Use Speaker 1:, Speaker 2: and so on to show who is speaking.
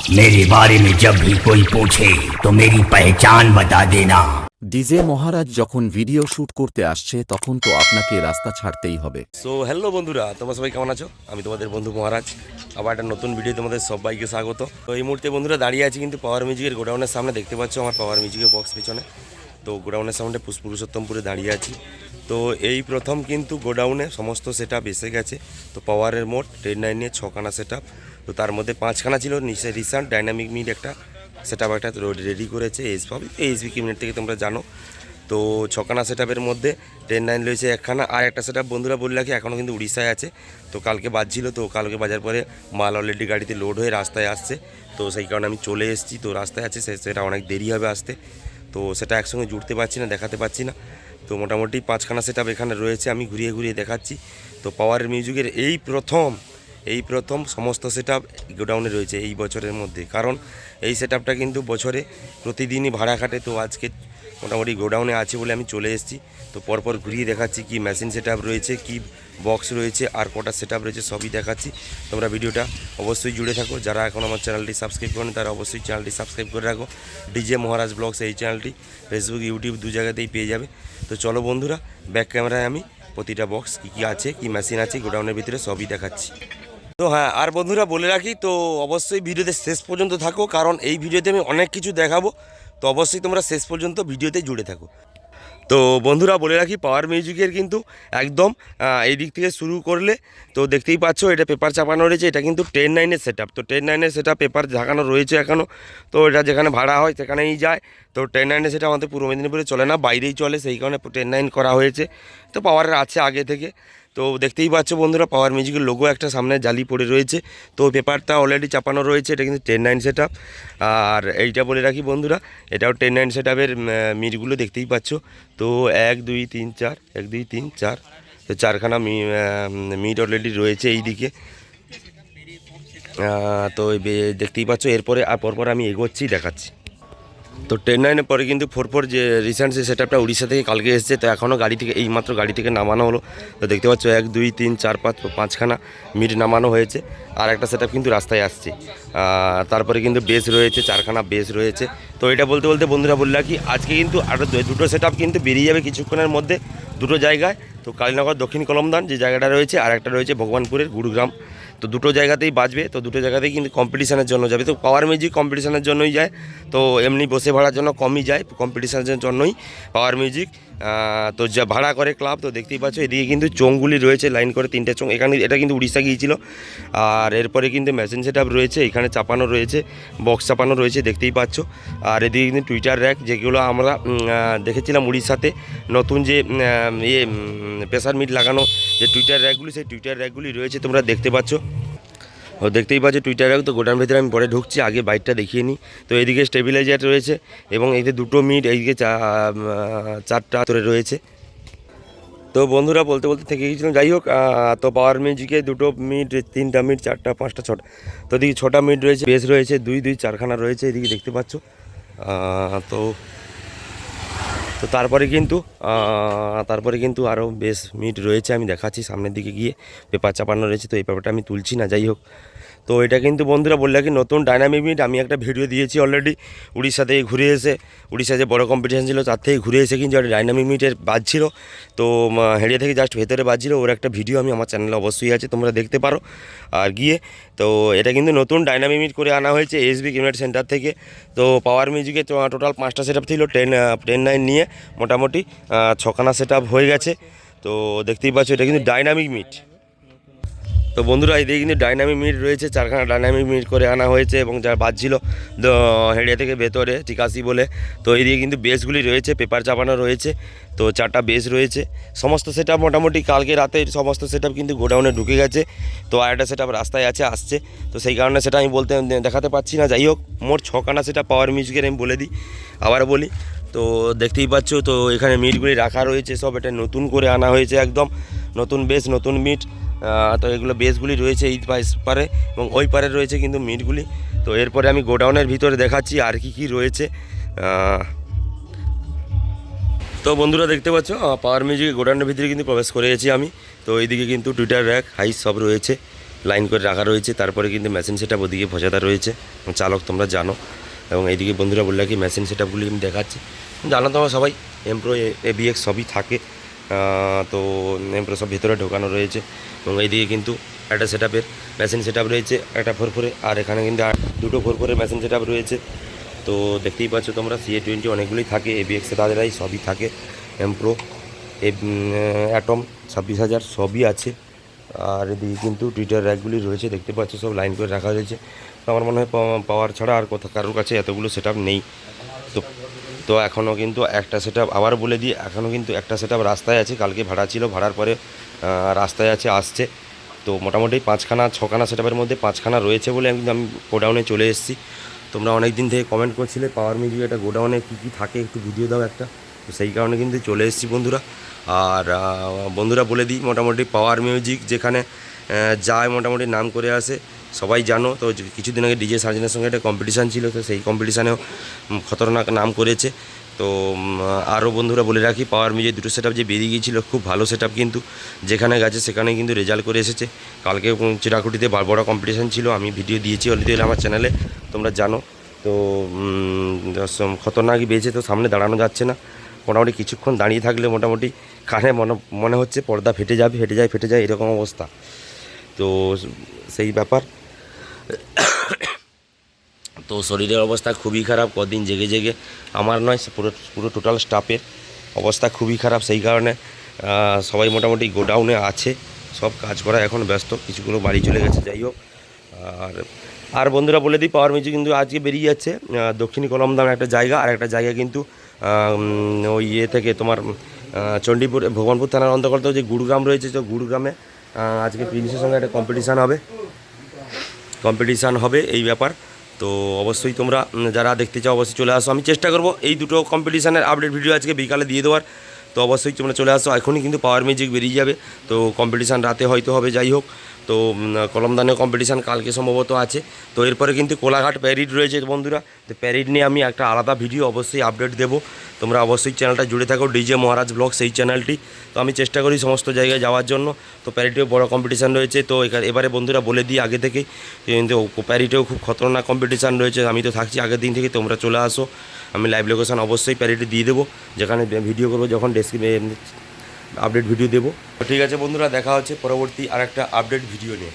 Speaker 1: मेरे बारे में जब भी कोई पूछे तो मेरी पहचान बता देना
Speaker 2: ডিজে মহারাজ যখন ভিডিও শুট করতে আসছে তখন তো আপনাকে রাস্তা ছাড়তেই হবে
Speaker 3: সো হ্যালো বন্ধুরা তোমরা সবাই কেমন আছো আমি তোমাদের বন্ধু মহারাজ আবার একটা নতুন ভিডিও তোমাদের সবাইকে স্বাগত তো এই মুহূর্তে বন্ধুরা দাঁড়িয়ে আছি কিন্তু পাওয়ার মিউজিকের গোডাউনের সামনে দেখতে পাচ্ছ আমার পাওয়ার মিউজিকের বক্স পিছনে তো গোডাউনের সামনে পুষ- পুরুষোত্তমপুরে দাঁড়িয়ে আছি তো এই প্রথম কিন্তু গোডাউনে সমস্ত সেট এসে গেছে তো পাওয়ারের মোট টেন নাইনে ছখানা সেট তো তার মধ্যে পাঁচখানা ছিল, নিচে রিসেন্ট ডাইনামিক মিড একটা সেট আপ একটা রেডি করেছে এইচবি এইচবি কিমিনেট থেকে তোমরা জানো। তো ছখানা সেট মধ্যে টেন নাইন রয়েছে একখানা। আর একটা সেট বন্ধুরা বললে কি এখনও কিন্তু উড়িষ্যায় আছে। তো কালকে বাজছিল, তো কালকে বাজার পরে মাল অলরেডি গাড়িতে লোড হয়ে রাস্তায় আসছে। তো সেই কারণে আমি চলে এসেছি, তো রাস্তায় আছে সেটা অনেক দেরি হবে আসতে। তো সেটা একসঙ্গে জুড়তে পারছি না, দেখাতে পারছি না। তো মোটামুটি পাঁচখানা সেট এখানে রয়েছে, আমি ঘুরিয়ে ঘুরিয়ে দেখাচ্ছি। তো পাওয়ার মিউজিকের এই প্রথম এই প্রথম সমস্ত সেট গোডাউনে রয়েছে এই বছরের মধ্যে। কারণ এই সেট কিন্তু বছরে প্রতিদিনই ভাড়া খাটে, তো আজকে মোটামুটি গোডাউনে আছে বলে আমি চলে এসেছি। তো পরপর ঘুরিয়ে দেখাচ্ছি কি মেশিন সেট রয়েছে, কি বক্স রয়েছে, আর কটা সেট রয়েছে, সবই দেখাচ্ছি। তোমরা ভিডিওটা অবশ্যই জুড়ে থাকো। যারা এখন আমার চ্যানেলটি সাবস্ক্রাইব করেন, তারা অবশ্যই চ্যানেলটি সাবস্ক্রাইব করে রাখো। ডিজে মহারাজ ব্লগস এই চ্যানেলটি ফেসবুক ইউটিউব দু জায়গাতেই পেয়ে যাবে। তো চলো বন্ধুরা ব্যাক ক্যামেরায় আমি প্রতিটা বক্স কী কী আছে, কি মেশিন আছে গোডাউনের ভিতরে সবই দেখাচ্ছি। তো হ্যাঁ আর বন্ধুরা বলে রাখি, তো অবশ্যই ভিডিওতে শেষ পর্যন্ত থাকো, কারণ এই ভিডিওতে আমি অনেক কিছু দেখাবো। তো অবশ্যই তোমরা শেষ পর্যন্ত ভিডিওতে জুড়ে থাকো। তো বন্ধুরা বলে রাখি পাওয়ার মিউজিকের কিন্তু একদম এই দিক থেকে শুরু করলে, তো দেখতেই পাচ্ছ, এটা পেপার চাপানো রয়েছে, এটা কিন্তু টেন নাইনের সেট তো টেন নাইনের সেটা পেপার ঝাঁকানো রয়েছে এখনও তো এটা যেখানে ভাড়া হয়, সেখানেই যায়। তো টেন নাইনের সেটা আমাদের পূর্ব মেদিনীপুরে চলে না, বাইরেই চলে, সেই কারণে টেন নাইন করা হয়েছে। তো পাওয়ারের আছে আগে থেকে। তো দেখতেই পাচ্ছ বন্ধুরা পাওয়ার মিউজিকের লোগো একটা সামনে জালি পড়ে রয়েছে। তো পেপারটা অলরেডি চাপানো রয়েছে, এটা কিন্তু টেন নাইন সেট আর এইটা বলে রাখি বন্ধুরা, এটাও টেন নাইন সেট আপের মিটগুলো দেখতেই পাচ্ছ। তো এক, দুই, তিন, চার, এক, দুই, তিন, চার, তো চারখানা মিট অলরেডি রয়েছে এই দিকে তো দেখতেই পাচ্ছ, এরপরে আর পরপর আমি এগোচ্ছি, দেখাচ্ছি। তো টেন নাইনের পরে কিন্তু ফোর ফোর যে রিসেন্ট যে সেটআপটা উড়িষ্যা থেকে কালকে এসেছে, তো এখনও গাড়ি থেকে, এইমাত্র গাড়ি থেকে নামানো হলো। তো দেখতে পাচ্ছ, এক, দুই, তিন, চার, পাঁচ, পাঁচখানা মিট নামানো হয়েছে। আর একটা সেটআপ কিন্তু রাস্তায় আসছে। তারপরে কিন্তু বেস রয়েছে, চারখানা বেস রয়েছে। তো এটা বলতে বলতে বন্ধুরা বললা কি, আজকে কিন্তু আরও দুটো সেটআপ কিন্তু বেরিয়ে যাবে কিছুক্ষণের মধ্যে দুটো জায়গায়। তো কালীনগর দক্ষিণ কলমদান যে জায়গাটা রয়েছে আর একটা রয়েছে ভগবানপুরের গুরুগ্রাম। তো দুটো জায়গাতেই বাজবে, তো দুটো জায়গাতেই কিন্তু কম্পিটিশানের জন্য যাবে। তো পাওয়ার মিউজিক কম্পিটিশানের জন্যই যায়, তো এমনি বসে ভাড়ার জন্য কমই যায় কম্পিটিশানের জন্যই পাওয়ার মিউজিক তো যা ভাড়া করে ক্লাব তো দেখতেই পাচ্ছ, এদিকে কিন্তু চোঙগুলি রয়েছে লাইন করে তিনটে চোঙ, এখানে এটা কিন্তু উড়িষ্যা গিয়েছিল। আর এরপরে কিন্তু মেশিন সেট রয়েছে, এখানে চাপানো রয়েছে বক্স চাপানো রয়েছে, দেখতেই পাচ্ছ। আর এদিকে কিন্তু টুইটার র্যাক যেগুলো আমরা দেখেছিলাম উড়িষ্যাতে, নতুন যে ইয়ে প্রেসার মিট লাগানো যে টুইটার র্যাকগুলি সেই টুইটার র্যাকগুলি রয়েছে, তোমরা দেখতে পাচ্ছ। ও দেখতেই পাচ্ছ টুইটার তো গোডাউন ভেতরে আমি পরে ঢুকছি, আগে বাইকটা দেখিয়ে নিই তো এদিকে স্টেবিলাইজার রয়েছে এবং এইদিকে দুটো মিট এইদিকে চারটা ধরে রয়েছে। তো বন্ধুরা, বলতে বলতে থেকে গেছিলাম যাই হোক তো পাওয়ার মিউজিকে দুটো মিট তিনটা মিট চারটা, পাঁচটা, ছটা। তো এদিকে ছটা মিট রয়েছে বেস রয়েছে, দুই দুই, চারখানা রয়েছে, এদিকে দেখতে পাচ্ছ। তো তো তারপরে কিন্তু তারপরে কিন্তু আরও বেশ মিট রয়েছে, আমি দেখাচ্ছি সামনের দিকে গিয়ে, পেপার চাপানো রয়েছে, তো এই পেপারটা আমি তুলছি না, যাই হোক। তো এটা কিন্তু বন্ধুরা বললে কি নতুন ডাইনামিক মিট আমি একটা ভিডিও দিয়েছি অলরেডি উড়িষ্যা থেকে ঘুরে এসে উড়িষ্যা যে বড় কম্পিটিশান ছিল, তার থেকে ঘুরে এসে কিন্তু একটা ডাইনামিক মিটের বাজছিল তো হেরিয়া থেকে জাস্ট ভেতরে বাজছিল ওর একটা ভিডিও আমি আমার চ্যানেলে অবশ্যই আছে, তোমরা দেখতে পারো। আর গিয়ে, তো এটা কিন্তু নতুন ডাইনামিক মিট করে আনা হয়েছে এসবি কিউনেট সেন্টার থেকে। তো পাওয়ার মিউজিকে টোটাল পাঁচটা সেট ছিল টেন টেন নাইন নিয়ে মোটামুটি ছখানা সেট হয়ে গেছে। তো দেখতেই পাচ্ছ, এটা কিন্তু ডাইনামিক মিট তো বন্ধুরা এদিকে কিন্তু ডাইনামিক মিট রয়েছে, চারখানা ডাইনামিক মিট করে আনা হয়েছে এবং যা বাজছিল হেড়িয়া থেকে ভেতরে টিকাসি বলে। তো এদিকে কিন্তু বেসগুলি রয়েছে, পেপার চাপানো রয়েছে, তো চারটা বেস রয়েছে। সমস্ত সেট মোটামুটি কালকে রাতে সমস্ত সেট কিন্তু গোডাউনে ঢুকে গেছে, তো আর একটা সেট রাস্তায় আছে, আসছে। তো সেই কারণে সেটা আমি বলতে দেখাতে পাচ্ছি না। যাই হোক, মোট ছখানা সেটা পাওয়ার মিউজিকের আমি বলে দিই, আবার বলি। তো দেখতেই পাচ্ছ, তো এখানে মিটগুলি রাখা রয়েছে, সব এটা নতুন করে আনা হয়েছে একদম। নতুন বেস, নতুন মিট তো এগুলো বেসগুলি রয়েছে এই পারে এবং ওই পারে রয়েছে কিন্তু মিটগুলি। তো এরপরে আমি গোডাউনের ভিতরে দেখাচ্ছি আর কি কি রয়েছে। তো বন্ধুরা দেখতে পাচ্ছ পাওয়ার মিউজিক গোডাউনের ভিতরে কিন্তু প্রবেশ করে গেছি আমি। তো এইদিকে কিন্তু টুইটার র্যাক হাইস সব রয়েছে লাইন করে রাখা রয়েছে। তারপরে কিন্তু মেশিন সেট আপ ওদিকে ভজাদা রয়েছে চালক তোমরা জানো। এবং এইদিকে বন্ধুরা বললে কি মেশিন সেট আপগুলি আমি দেখাচ্ছি। জানো তোমরা সবাই এমপ্রো এবিএক্স সবই থাকে। তো এমপ্রো সব ভেতরে ঢোকানো রয়েছে এবং এইদিকে কিন্তু একটা সেট আপের মেশিন সেট রয়েছে, একটা ফোর ফোরে আর এখানে কিন্তু দুটো ফোর ফোরের মেশিন সেট রয়েছে। তো দেখতেই পাচ্ছ তোমরা সিএ টোয়েন্টি অনেকগুলোই থাকে এবিএক্সে তাদেরাই সবই থাকে এমপ্রো অ্যাটম ছাব্বিশ হাজার সবই আছে। আর এদিকে কিন্তু টুইটার র্যাকগুলি রয়েছে, দেখতে পাচ্ছ সব লাইন করে রাখা রয়েছে। তো আমার মনে হয় পাওয়ার ছাড়া আর কোথাও কারোর কাছে এতগুলো সেট নেই। তো এখনও কিন্তু একটা সেট আবার বলে দিই, এখনও কিন্তু একটা সেট রাস্তায় আছে, কালকে ভাড়া ছিল, ভাড়ার পরে রাস্তায় আছে, আসছে। তো মোটামুটি পাঁচখানা, ছখানা সেটআপের মধ্যে পাঁচখানা রয়েছে বলে আমি আমি গোডাউনে চলে এসেছি। তোমরা অনেক দিন থেকে কমেন্ট করছিলে পাওয়ার মিউজিক একটা গোডাউনে কী কী থাকে, একটু ভিডিও দাও একটা। তো সেই কারণে কিন্তু চলে এসেছি বন্ধুরা। আর বন্ধুরা বলে দিই, মোটামুটি পাওয়ার মিউজিক যেখানে যায় মোটামুটি নাম করে আসে। সবাই জানো, তো কিছুদিন আগে ডিজে সার্জনের সঙ্গে একটা কম্পিটিশান ছিল, তো সেই কম্পিটিশানেও খতরনাক নাম করেছে। তো আরও বন্ধুরা বলে রাখি পাওয়ার মিউজিক দুটো সেট যে বেরিয়ে গিয়েছিল, খুব ভালো সেট কিন্তু। যেখানে গেছে সেখানে কিন্তু রেজাল্ট করে এসেছে। কালকে চিরাকুটিতে বড় কম্পিটিশান ছিল, আমি ভিডিও দিয়েছি অলরেডি আমার চ্যানেলে তোমরা জানো। তো খতরনাকই বেজে তো সামনে দাঁড়ানো যাচ্ছে না। মোটামুটি কিছুক্ষণ দাঁড়িয়ে থাকলে মোটামুটি কানে মনে মনে হচ্ছে পর্দা ফেটে যাবে, ফেটে যায় ফেটে যায়, এরকম অবস্থা। তো, সেই ব্যাপার। তো শরীরের অবস্থা খুবই খারাপ কদিন জেগে জেগে আমার নয় পুরো পুরো টোটাল স্টাফের অবস্থা খুবই খারাপ। সেই কারণে সবাই মোটামুটি গোডাউনে আছে। সব কাজ করা এখন ব্যস্ত কিছুগুলো বাড়ি চলে গেছে যাই হোক। আর আর বন্ধুরা বলে দিই পাওয়ার মিউজিক কিন্তু আজকে বেরিয়ে যাচ্ছে। দক্ষিণী কলমদাম একটা জায়গা আর একটা জায়গা কিন্তু ওই ইয়ে থেকে তোমার চণ্ডীপুর ভগবানপুর থানার অন্তর্গত যে গুড়গ্রাম রয়েছে তো গুড়গ্রামে আহ, আজকে প্রিন্সের সঙ্গে একটা কম্পিটিশান হবে। কম্পিটিশান হবে এই ব্যাপার। তো অবশ্যই তোমরা যারা দেখতে চাও অবশ্যই চলে আসো। আমি চেষ্টা করব এই দুটো কম্পিটিশানের আপডেট ভিডিও আজকে বিকালে দিয়ে দেওয়ার। তো অবশ্যই তোমরা চলে আসো। এখনই কিন্তু পাওয়ার মিউজিক বেরিয়ে যাবে। তো কম্পিটিশান রাতে হয়তো হবে যাই হোক। তো উম, কলমদানে কম্পিটিশান কালকে সম্ভবত আছে। তো এরপরে কিন্তু কোলাঘাট প্যারিড রয়েছে বন্ধুরা। তো প্যারিড নিয়ে আমি একটা আলাদা ভিডিও অবশ্যই আপডেট দেবো। তোমরা অবশ্যই চ্যানেলটা জুড়ে থাকো, ডিজে মহারাজ ব্লগ, সেই চ্যানেলটি। তো আমি চেষ্টা করি সমস্ত জায়গায় যাওয়ার জন্য। তো প্যারিটেও বড় কম্পিটিশান রয়েছে। তো এবারে বন্ধুরা বলে দিই আগে থেকেই কিন্তু প্যারিটেও খুব খতরনাক কম্পিটিশান রয়েছে। আমি তো থাকছি আগের দিন থেকে, তোমরা চলে আসো। আমি লাইভ লোকেশান অবশ্যই প্যারিটে দিয়ে দেবো। যেখানে ভিডিও করব, যখন ডেসক্রিপে আপডেট ভিডিও দেবো। ঠিক আছে বন্ধুরা, দেখা হচ্ছে পরবর্তী আর একটা আপডেট ভিডিও নিয়ে।